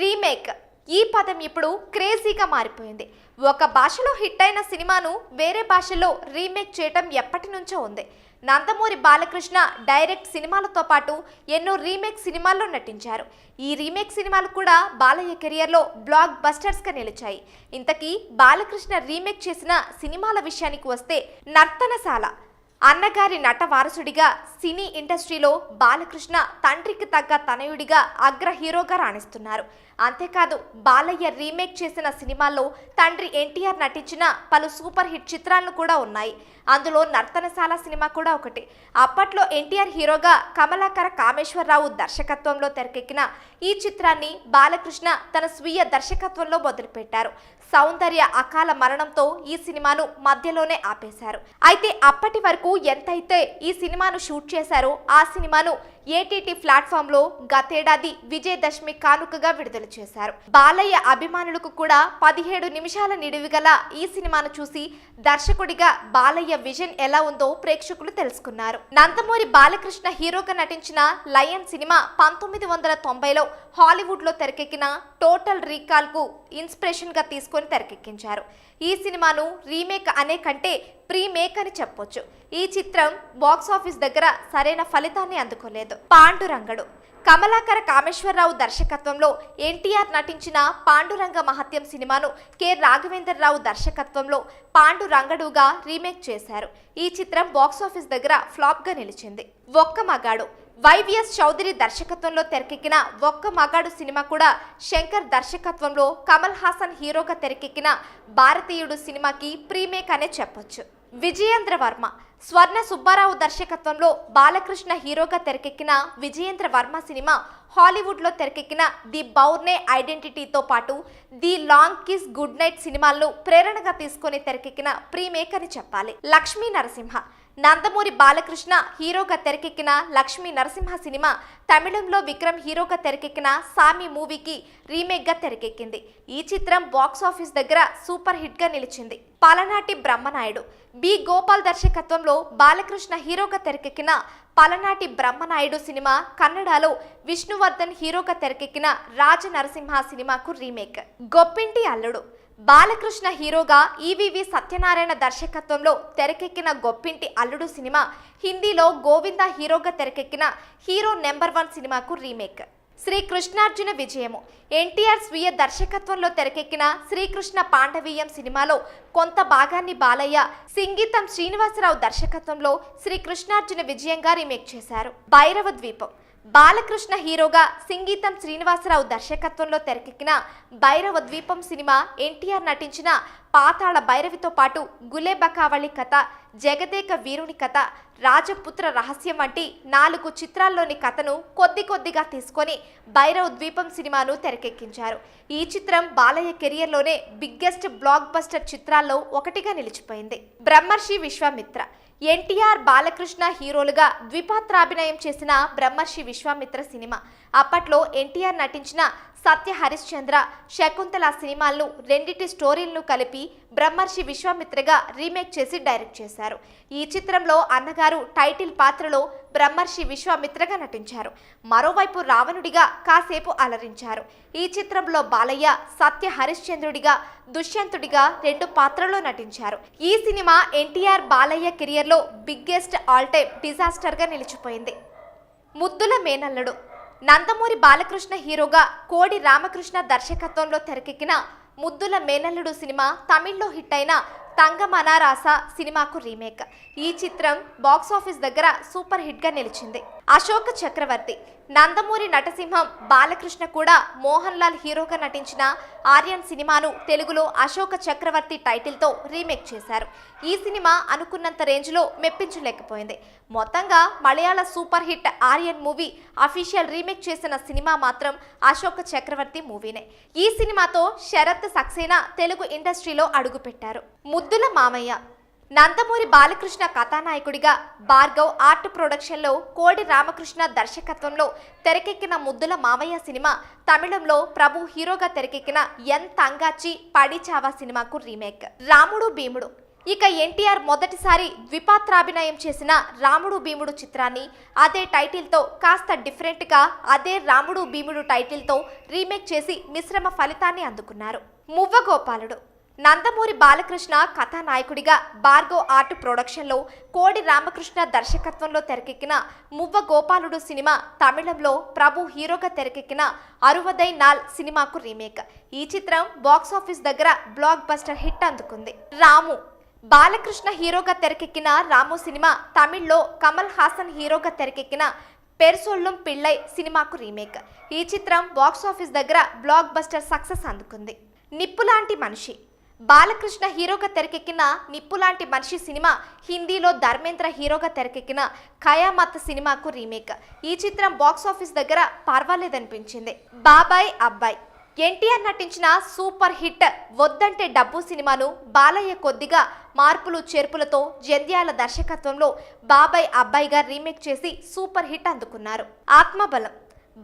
Remake. ఈ పదం ఇప్పుడు క్రేజీగా మారిపోయింది. ఒక భాషలో హిట్ అయిన సినిమాను వేరే భాషలో రీమేక్ చేయటం ఎప్పటి నుంచో ఉంది. నందమూరి బాలకృష్ణ డైరెక్ట్ సినిమాలతో పాటు ఎన్నో రీమేక్ సినిమాల్లో నటించారు. ఈ రీమేక్ సినిమాలు కూడా బాలయ్య కెరియర్లో బ్లాక్ బస్టర్స్గా నిలిచాయి. ఇంతకీ బాలకృష్ణ రీమేక్ చేసిన సినిమాల విషయానికి వస్తే నర్తనశాల. అన్నగారి నట వారసుడిగా సినీ ఇండస్ట్రీలో బాలకృష్ణ తండ్రికి తగ్గ తనయుడిగా అగ్ర హీరోగా రాణిస్తున్నారు. అంతేకాదు బాలయ్య రీమేక్ చేసిన సినిమాల్లో తండ్రి ఎన్టీఆర్ నటించిన పలు సూపర్ హిట్ చిత్రాలను కూడా ఉన్నాయి. అందులో నర్తనశాల సినిమా కూడా ఒకటి. అప్పట్లో ఎన్టీఆర్ హీరోగా కమలాకర కామేశ్వరరావు దర్శకత్వంలో తెరకెక్కిన ఈ చిత్రాన్ని బాలకృష్ణ తన స్వీయ దర్శకత్వంలో మొదలుపెట్టారు. సౌందర్య అకాల మరణంతో ఈ సినిమాను మధ్యలోనే ఆపేశారు. అయితే అప్పటి వరకు ఎంతైతే ఈ సినిమాను షూట్ చేశారో ఆ సినిమాను ఏటీటీ ప్లాట్ఫామ్లో గతేడాది విజయదశమి కానుకగా విడుదల చేశారు. బాలయ్య అభిమానులకు కూడా పదిహేడు నిమిషాల నిడివి గల ఈ సినిమాను చూసి దర్శకుడిగా బాలయ్య విజన్ ఎలా ఉందో ప్రేక్షకులు తెలుసుకున్నారు. నందమూరి బాలకృష్ణ హీరోగా నటించిన లయన్ సినిమా పంతొమ్మిది వందల తొంభైలో హాలీవుడ్లో తెరకెక్కిన టోటల్ రీకాల్కు ఇన్స్పిరేషన్గా తీసుకుని తెరకెక్కించారు. ఈ సినిమాను రీమేక్ అనే కంటే ప్రీమేక్ అని చెప్పొచ్చు. ఈ చిత్రం బాక్స్ ఆఫీస్ దగ్గర సరైన ఫలితాన్ని అందుకోలేదు. పాండురంగడు. కమలాకర కామేశ్వరరావు దర్శకత్వంలో ఎన్టీఆర్ నటించిన పాండురంగ మహత్యం సినిమాను కె. రాఘవేంద్రరావు దర్శకత్వంలో పాండురంగడుగా రీమేక్ చేశారు. ఈ చిత్రం బాక్స్ ఆఫీస్ దగ్గర ఫ్లాప్గా నిలిచింది. ఒక్క మగాడు. వైవిఎస్ చౌదరి దర్శకత్వంలో తెరకెక్కిన ఒక్క మగాడు సినిమా కూడా శంకర్ దర్శకత్వంలో కమల్ హాసన్ హీరోగా తెరకెక్కిన భారతీయుడు సినిమాకి ప్రీమేక్ అనే చెప్పొచ్చు. విజయేంద్ర వర్మ స్వర్ణ సుబ్బారావు దర్శకత్వంలో బాలకృష్ణ హీరోగా తెరకెక్కిన విజయేంద్ర వర్మ సినిమా హాలీవుడ్లో తెరకెక్కిన ది బౌర్నే ఐడెంటిటీతో పాటు the long kiss good night సినిమాలను ప్రేరణగా తీసుకొని తెరకెక్కిన ప్రీమేక్ అని చెప్పాలి. లక్ష్మీ నరసింహ నందమూరి బాలకృష్ణ హీరోగా తెరకెక్కిన లక్ష్మీ నరసింహ సినిమా తమిళంలో విక్రమ్ హీరోగా తెరకెక్కిన సామి మూవీకి రీమేక్గా తెరకెక్కింది. ఈ చిత్రం బాక్స్ ఆఫీస్ దగ్గర సూపర్ హిట్గా నిలిచింది. పలనాటి బ్రహ్మనాయుడు. బి. గోపాల్ దర్శకత్వంలో బాలకృష్ణ హీరోగా తెరకెక్కిన పలనాటి బ్రహ్మనాయుడు సినిమా కన్నడలో విష్ణువర్ధన్ హీరోగా తెరకెక్కిన రాజ నరసింహ సినిమాకు రీమేక్. గొప్పింటి అల్లుడు. బాలకృష్ణ హీరోగా ఈవీవి సత్యనారాయణ దర్శకత్వంలో తెరకెక్కిన గొప్పింటి అల్లుడు సినిమా హిందీలో గోవింద హీరోగా తెరకెక్కిన హీరో నెంబర్ వన్ సినిమాకు రీమేక్. శ్రీ కృష్ణార్జున విజయము. ఎన్టీఆర్ స్వీయ దర్శకత్వంలో తెరకెక్కిన శ్రీకృష్ణ పాండవీయం సినిమాలో కొంత భాగాన్ని బాలయ్య సింగీతం శ్రీనివాసరావు దర్శకత్వంలో శ్రీ కృష్ణార్జున విజయంగా రీమేక్ చేశారు. భైరవ ద్వీపం. బాలకృష్ణ హీరోగా సింగీతం శ్రీనివాసరావు దర్శకత్వంలో తెరకెక్కిన భైరవ ద్వీపం సినిమా ఎన్టీఆర్ నటించిన పాతాళ భైరవితో పాటు గులేబకావళి కథ జగదేక వీరుని కథ రాజపుత్ర రహస్యం వంటి నాలుగు చిత్రాల్లోని కథను కొద్ది కొద్దిగా తీసుకొని భైరవ ద్వీపం సినిమాను తెరకెక్కించారు. ఈ చిత్రం బాలయ్య కెరియర్లోనే బిగ్గెస్ట్ బ్లాక్ బస్టర్ చిత్రాల్లో ఒకటిగా నిలిచిపోయింది. బ్రహ్మర్షి విశ్వామిత్ర ఎన్టీఆర్ బాలకృష్ణ హీరోలుగా ద్విపాత్రాభినయం చేసిన బ్రహ్మర్షి విశ్వామిత్ర సినిమా. అప్పట్లో ఎన్టీఆర్ నటించిన సత్య హరిశ్చంద్ర శకుంతల సినిమాలను రెండిటి స్టోరీలను కలిపి బ్రహ్మర్షి విశ్వామిత్రగా రీమేక్ చేసి డైరెక్ట్ చేశారు. ఈ చిత్రంలో అన్నగారు టైటిల్ పాత్రలో బ్రహ్మర్షి విశ్వామిత్రగా నటించారు. మరోవైపు రావణుడిగా కాసేపు అలరించారు. ఈ చిత్రంలో బాలయ్య సత్య హరిశ్చంద్రుడిగా దుష్యంతుడిగా రెండు పాత్రలో నటించారు. ఈ సినిమా ఎన్టీఆర్ బాలయ్య కెరియర్లో బిగ్గెస్ట్ ఆల్ టైమ్ డిజాస్టర్గా నిలిచిపోయింది. ముద్దుల మేనల్లుడు నందమూరి బాలకృష్ణ హీరోగా కోడి రామకృష్ణ దర్శకత్వంలో తెరకెక్కిన ముద్దుల మేనల్లుడు సినిమా తమిళ్ళో హిట్ అయిన తంగమనారాస సినిమాకు రీమేక్. ఈ చిత్రం బాక్స్ ఆఫీస్ దగ్గర సూపర్ హిట్గా నిలిచింది. అశోక చక్రవర్తి. నందమూరి నటసింహం బాలకృష్ణ కూడా మోహన్ లాల్ హీరోగా నటించిన ఆర్యన్ సినిమాను తెలుగులో అశోక చక్రవర్తి టైటిల్తో రీమేక్ చేశారు. ఈ సినిమా అనుకున్నంత రేంజ్లో మెప్పించలేకపోయింది. మొత్తంగా Malayala super hit Aryan movie official remake చేసిన సినిమా మాత్రం అశోక చక్రవర్తి మూవీనే. ఈ సినిమాతో శరత్ సక్సేనా తెలుగు ఇండస్ట్రీలో అడుగుపెట్టారు. ముద్దుల మామయ్య. నందమూరి బాలకృష్ణ కథానాయకుడిగా భార్గవ్ ఆర్ట్ ప్రొడక్షన్లో కోడి రామకృష్ణ దర్శకత్వంలో తెరకెక్కిన ముద్దుల మామయ్య సినిమా తమిళంలో ప్రభు హీరోగా తెరకెక్కిన ఎన్ తంగాచి పడిచావా సినిమాకు రీమేక్. రాముడు భీముడు. ఇక ఎన్టీఆర్ మొదటిసారి ద్విపాత్రాభినయం చేసిన రాముడు భీముడు చిత్రాన్ని అదే టైటిల్తో కాస్త డిఫరెంట్గా అదే రాముడు భీముడు టైటిల్తో రీమేక్ చేసి మిశ్రమ ఫలితాన్ని అందుకున్నారు. మువ్వగోపాలుడు నందమూరి బాలకృష్ణ కథానాయకుడిగా బార్గో ఆర్ట్ ప్రొడక్షన్లో కోడి రామకృష్ణ దర్శకత్వంలో తెరకెక్కిన మువ్వ గోపాలుడు సినిమా తమిళంలో ప్రభు హీరోగా తెరకెక్కిన అరువదై నాల్ సినిమాకు రీమేక్. ఈ చిత్రం బాక్సాఫీస్ దగ్గర బ్లాక్ బస్టర్ హిట్ అందుకుంది. రాము బాలకృష్ణ హీరోగా తెరకెక్కిన రాము సినిమా తమిళ్ళో కమల్ హాసన్ హీరోగా తెరకెక్కిన పెర్సొల్లం పిళ్ళై సినిమాకు రీమేక్. ఈ చిత్రం బాక్సాఫీస్ దగ్గర బ్లాక్ బస్టర్ సక్సెస్ అందుకుంది. నిప్పులాంటి మనిషి. బాలకృష్ణ హీరోగా తెరకెక్కిన నిప్పులాంటి మనిషి సినిమా హిందీలో ధర్మేంద్ర హీరోగా తెరకెక్కిన ఖయామత్ సినిమాకు రీమేక్. ఈ చిత్రం బాక్సాఫీస్ దగ్గర పర్వాలేదనిపించింది. బాబాయ్ అబ్బాయి. ఎన్టీఆర్ నటించిన సూపర్ హిట్ వద్దంటే డబ్బు సినిమాను బాలయ్య కొద్దిగా మార్పులు చేర్పులతో జంధ్యాల దర్శకత్వంలో బాబాయ్ అబ్బాయిగా రీమేక్ చేసి సూపర్ హిట్ అందుకున్నారు. ఆత్మబలం.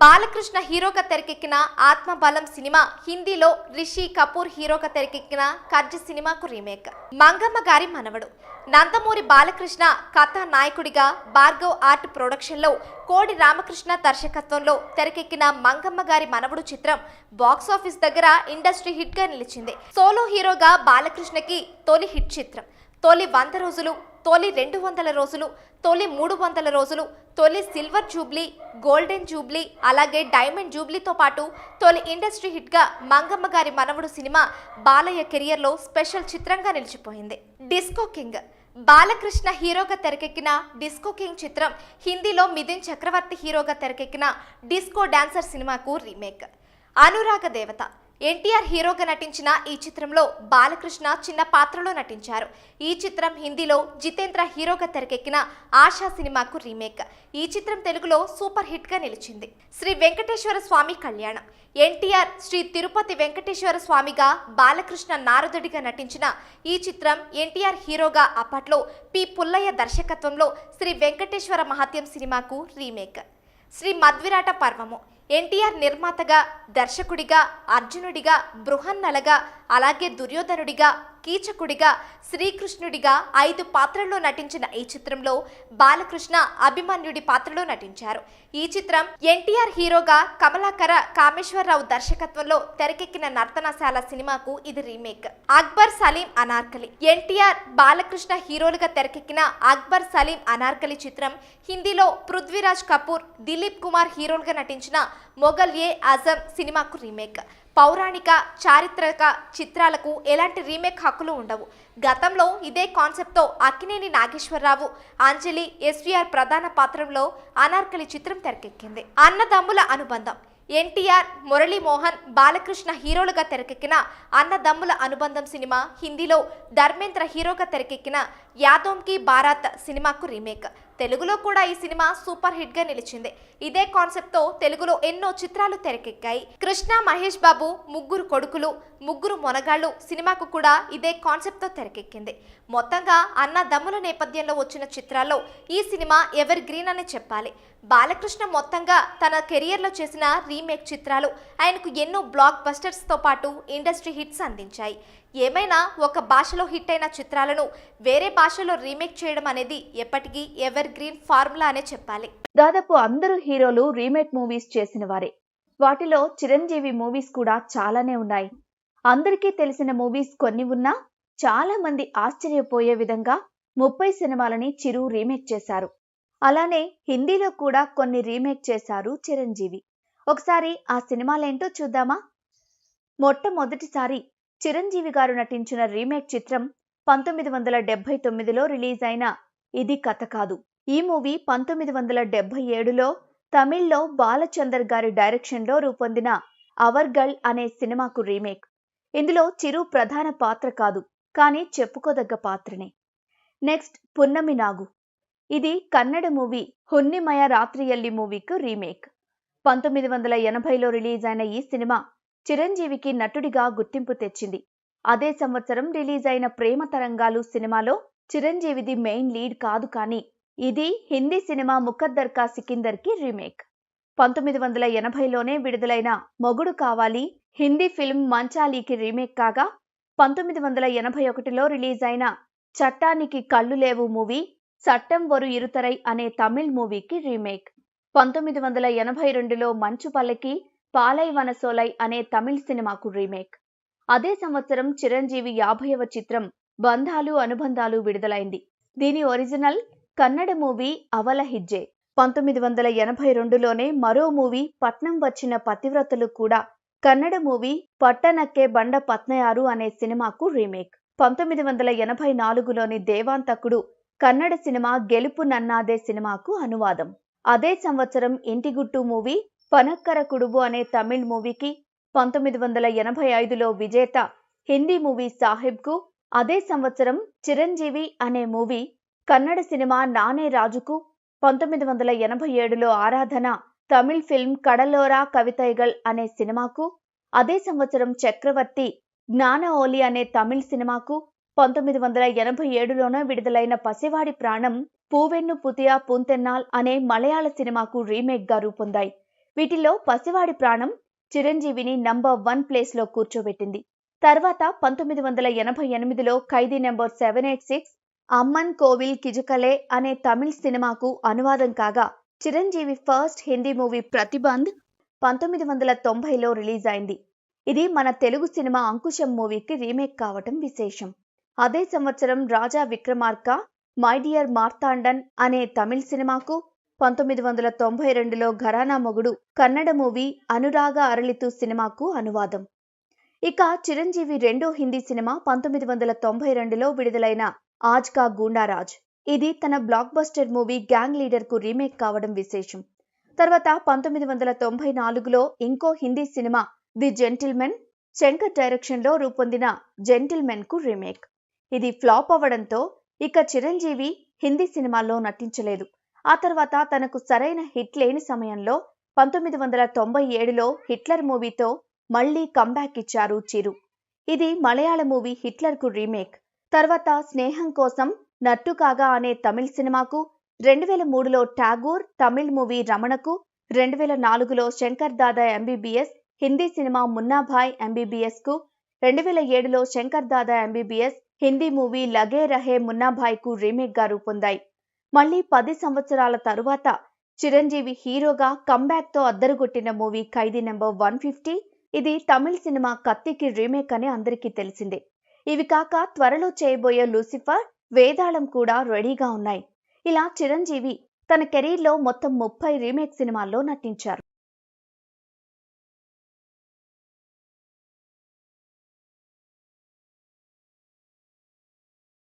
బాలకృష్ణ హీరోగా తెరకెక్కిన ఆత్మబలం సినిమా హిందీలో రిషి కపూర్ హీరోగా తెరకెక్కిన కర్జ సినిమాకు రీమేక్. మంగమ్మ గారి మనవడు. నందమూరి బాలకృష్ణ కథా నాయకుడిగా భార్గవ్ ఆర్ట్ ప్రొడక్షన్లో కోడి రామకృష్ణ దర్శకత్వంలో తెరకెక్కిన మంగమ్మ గారి మనవడు చిత్రం బాక్సాఫీస్ దగ్గర ఇండస్ట్రీ హిట్గా నిలిచింది. సోలో హీరోగా బాలకృష్ణకి తొలి హిట్ చిత్రం. తొలి వంద రోజులు తొలి రెండు వందల రోజులు తొలి మూడు వందల రోజులు తొలి సిల్వర్ జూబ్లీ గోల్డెన్ జూబ్లీ అలాగే డైమండ్ జూబ్లీతో పాటు తొలి ఇండస్ట్రీ హిట్గా మంగమ్మ గారి మనవడు సినిమా బాలయ్య కెరియర్లో స్పెషల్ చిత్రంగా నిలిచిపోయింది. Disco king. బాలకృష్ణ హీరోగా తెరకెక్కిన డిస్కో కింగ్ చిత్రం హిందీలో మిథున్ చక్రవర్తి హీరోగా తెరకెక్కిన డిస్కో డాన్సర్ సినిమాకు రీమేక్. అనురాగ దేవత. ఎన్టీఆర్ హీరోగా నటించిన ఈ చిత్రంలో బాలకృష్ణ చిన్న పాత్రలో నటించారు. ఈ చిత్రం హిందీలో జితేంద్ర హీరోగా తెరకెక్కిన ఆశా సినిమాకు రీమేక్. ఈ చిత్రం తెలుగులో సూపర్ హిట్గా నిలిచింది. శ్రీ వెంకటేశ్వర స్వామి కళ్యాణం. ఎన్టీఆర్ శ్రీ తిరుపతి వెంకటేశ్వర స్వామిగా బాలకృష్ణ నారదుడిగా నటించిన ఈ చిత్రం ఎన్టీఆర్ హీరోగా అప్పట్లో పి పుల్లయ్య దర్శకత్వంలో శ్రీ వెంకటేశ్వర మహత్యం సినిమాకు రీమేక్. శ్రీ మద్విరాట పర్వము. ఎన్టీఆర్ నిర్మాతగా దర్శకుడిగా అర్జునుడిగా బృహన్నలగా అలాగే దుర్యోధనుడిగా కీచకుడిగా శ్రీకృష్ణుడిగా ఐదు పాత్రల్లో నటించిన ఈ చిత్రంలో బాలకృష్ణ అభిమన్యుడి పాత్రలో నటించారు. ఈ చిత్రం ఎన్టీఆర్ హీరోగా కమలాకర కామేశ్వరరావు దర్శకత్వంలో తెరకెక్కిన నర్తనశాల సినిమాకు ఇది రీమేక్. అక్బర్ సలీం అనార్కలి. ఎన్టీఆర్ బాలకృష్ణ హీరోలుగా తెరకెక్కిన అక్బర్ సలీం అనార్కలి చిత్రం హిందీలో పృథ్వీరాజ్ కపూర్ దిలీప్ కుమార్ హీరోలుగా నటించిన మొఘల్ ఏ ఆజం సినిమాకు రీమేక్. పౌరాణిక చారిత్రక చిత్రాలకు ఎలాంటి రీమేక్ హక్కులు ఉండవు. గతంలో ఇదే కాన్సెప్ట్తో అక్కినేని నాగేశ్వరరావు అంజలి ఎస్వీఆర్ ప్రధాన పాత్రలో అనార్కలి చిత్రం తెరకెక్కింది. అన్నదమ్ముల అనుబంధం. ఎన్టీఆర్ మురళీమోహన్ బాలకృష్ణ హీరోలుగా తెరకెక్కిన అన్నదమ్ముల అనుబంధం సినిమా హిందీలో ధర్మేంద్ర హీరోగా తెరకెక్కిన యాదోంకి బారాత్ సినిమాకు రీమేక్. తెలుగులో కూడా ఈ సినిమా సూపర్ హిట్గా నిలిచింది. ఇదే కాన్సెప్ట్తో తెలుగులో ఎన్నో చిత్రాలు తెరకెక్కాయి. కృష్ణ మహేష్ బాబు ముగ్గురు కొడుకులు ముగ్గురు మొనగాళ్ళు సినిమాకు కూడా ఇదే కాన్సెప్ట్తో తెరకెక్కింది. మొత్తంగా అన్న దమ్ముల నేపథ్యంలో వచ్చిన చిత్రాల్లో ఈ సినిమా ఎవర్ గ్రీన్ అని చెప్పాలి. బాలకృష్ణ మొత్తంగా తన కెరియర్లో చేసిన రీమేక్ చిత్రాలు ఆయనకు ఎన్నో బ్లాక్ బస్టర్స్తో పాటు ఇండస్ట్రీ హిట్స్ అందించాయి. ఏమైనా ఒక భాషలో హిట్ అయిన చిత్రాలను వేరే భాషలో రీమేక్ చేయడం అనేది ఎప్పటికీ ఎవర్ గ్రీన్ ఫార్ములా అనే చెప్పాలి. దాదాపు అందరూ హీరోలు రీమేక్ మూవీస్ చేసిన వారే. వాటిలో చిరంజీవి మూవీస్ కూడా చాలానే ఉన్నాయి. అందరికీ తెలిసిన మూవీస్ కొన్ని ఉన్నా చాలా మంది ఆశ్చర్యపోయే విధంగా ముప్పై సినిమాలని చిరు రీమేక్ చేశారు. అలానే హిందీలో కూడా కొన్ని రీమేక్ చేశారు చిరంజీవి. ఒకసారి ఆ సినిమాలేంటో చూద్దామా? మొట్టమొదటిసారి చిరంజీవి గారు నటించిన రీమేక్ చిత్రం పంతొమ్మిది వందల డెబ్బై తొమ్మిదిలో రిలీజ్ అయిన ఇది కథ కాదు. ఈ మూవీ పంతొమ్మిది వందల డెబ్బై ఏడులో తమిళ్ళో బాలచందర్ గారి డైరెక్షన్లో రూపొందిన అవర్ గర్ల్ అనే సినిమాకు రీమేక్. ఇందులో చిరు ప్రధాన పాత్ర కాదు కానీ చెప్పుకోదగ్గ పాత్రనే. నెక్స్ట్ పున్నమి నాగు. ఇది కన్నడ మూవీ హున్నిమయ రాత్రియల్లి మూవీకు రీమేక్. పంతొమ్మిది వందల ఎనభైలో రిలీజ్ అయిన ఈ సినిమా చిరంజీవికి నటుడిగా గుర్తింపు తెచ్చింది. అదే సంవత్సరం రిలీజ్ అయిన ప్రేమ తరంగాలు సినిమాలో చిరంజీవిది మెయిన్ లీడ్ కాదు కానీ ఇది హిందీ సినిమా ముఖద్దర్ కా సికిందర్కి రీమేక్. పంతొమ్మిది వందల ఎనభైలోనే విడుదలైన మొగుడు కావాలి హిందీ ఫిల్మ్ మంచాలీకి రీమేక్ కాగా పంతొమ్మిది వందల ఎనభై ఒకటిలో రిలీజ్ అయిన చట్టానికి కళ్ళు లేవు మూవీ చట్టం వరు ఇరుతరై అనే తమిళ్ మూవీకి రీమేక్. పంతొమ్మిది వందల ఎనభై రెండులో మంచు పల్లకి పాలై వనసోలై అనే తమిళ్ సినిమాకు రీమేక్. అదే సంవత్సరం చిరంజీవి యాభైవ చిత్రం బంధాలు అనుబంధాలు విడుదలైంది. దీని ఒరిజినల్ కన్నడ మూవీ అవల హిజ్జే. పంతొమ్మిది వందల ఎనభై రెండులోనే మరో మూవీ పట్నం వచ్చిన పతివ్రతలు కూడా కన్నడ మూవీ పట్టనక్కే బండ పత్నయారు అనే సినిమాకు రీమేక్. పంతొమ్మిది వందల ఎనభై నాలుగులోని దేవాంతకుడు కన్నడ సినిమా గెలుపు నన్నాదే సినిమాకు అనువాదం. అదే సంవత్సరం ఇంటిగుట్టు మూవీ పనక్కర కుడుబు అనే తమిళ్ మూవీకి పంతొమ్మిది వందల ఎనభై ఐదులో విజేత హిందీ మూవీ సాహిబ్కు అదే సంవత్సరం చిరంజీవి అనే మూవీ కన్నడ సినిమా నానే రాజుకు పంతొమ్మిది వందల ఎనభై ఏడులో ఆరాధన తమిళ్ ఫిల్మ్ కడలోరా కవితైగల్ అనే సినిమాకు అదే సంవత్సరం చక్రవర్తి జ్ఞాన ఓలి అనే తమిళ్ సినిమాకు పంతొమ్మిది వందల ఎనభై ఏడులోనే విడుదలైన పసివాడి ప్రాణం పూవెన్ను పుతియా పూంతెన్నాల్ అనే మలయాళ సినిమాకు రీమేక్గా రూపొందాయి. వీటిలో పసివాడి ప్రాణం చిరంజీవిని నంబర్ వన్ ప్లేస్లో కూర్చోబెట్టింది. తర్వాత పంతొమ్మిది వందల ఎనభై ఎనిమిదిలో Khaidi number seven eight six Amman Kovil Kizhakkale అనే తమిళ్ సినిమాకు అనువాదం కాగా చిరంజీవి ఫస్ట్ హిందీ మూవీ ప్రతిబంధ్ పంతొమ్మిది వందల తొంభైలో రిలీజ్ అయింది ఇది మన తెలుగు సినిమా అంకుశం మూవీకి రీమేక్ కావటం విశేషం. అదే సంవత్సరం రాజా విక్రమార్క మై డియర్ మార్తాండన్ అనే తమిళ సినిమాకు పంతొమ్మిది వందల తొంభై రెండులో ఘరానా మొగుడు కన్నడ మూవీ అనురాగ అరళితు సినిమాకు అనువాదం. ఇక చిరంజీవి రెండో హిందీ సినిమా పంతొమ్మిది వందల తొంభై రెండులో విడుదలైన ఆజ్ కా గూండారాజ్. ఇది తన బ్లాక్ బస్టర్ మూవీ గ్యాంగ్ లీడర్కు రీమేక్ కావడం విశేషం. తర్వాత పంతొమ్మిది వందల తొంభై నాలుగులో ఇంకో Hindi cinema the gentleman Shankar డైరెక్షన్లో రూపొందిన జెంటిల్మెన్కు రీమేక్. ఇది ఫ్లాప్ అవ్వడంతో ఇక చిరంజీవి హిందీ సినిమాల్లో నటించలేదు. ఆ తర్వాత తనకు సరైన హిట్ లేని సమయంలో పంతొమ్మిది వందల తొంభై ఏడులో హిట్లర్ మూవీతో మళ్ళీ కంబ్యాక్ ఇచ్చారు చిరు. ఇది మలయాళ మూవీ హిట్లర్కు రీమేక్. తర్వాత స్నేహం కోసం నట్టు కాగా అనే తమిళ్ సినిమాకు రెండు వేల మూడులో ఠాగూర్ తమిళ్ మూవీ రమణకు రెండు వేల నాలుగులో శంకర్ దాదా ఎంబీబీఎస్ హిందీ సినిమా మున్నాభాయ్ ఎంబీబీఎస్కు రెండు వేల ఏడులో శంకర్ దాదా ఎంబీబీఎస్ హిందీ మూవీ లగే రహే మున్నాభాయ్కు రీమేక్గా రూపొందాయి. మళ్ళీ పది సంవత్సరాల తరువాత చిరంజీవి హీరోగా కంబ్యాక్తో అద్దరుగొట్టిన movie Khaidi number one fifty ఇది తమిళ్ సినిమా కత్తికి రీమేక్ అని అందరికీ తెలిసిందే. ఇవి కాక త్వరలో చేయబోయే లూసిఫర్ వేదాళం కూడా రెడీగా ఉన్నాయి. ఇలా చిరంజీవి తన కెరీర్లో మొత్తం ముప్పై రీమేక్ సినిమాల్లో నటించారు.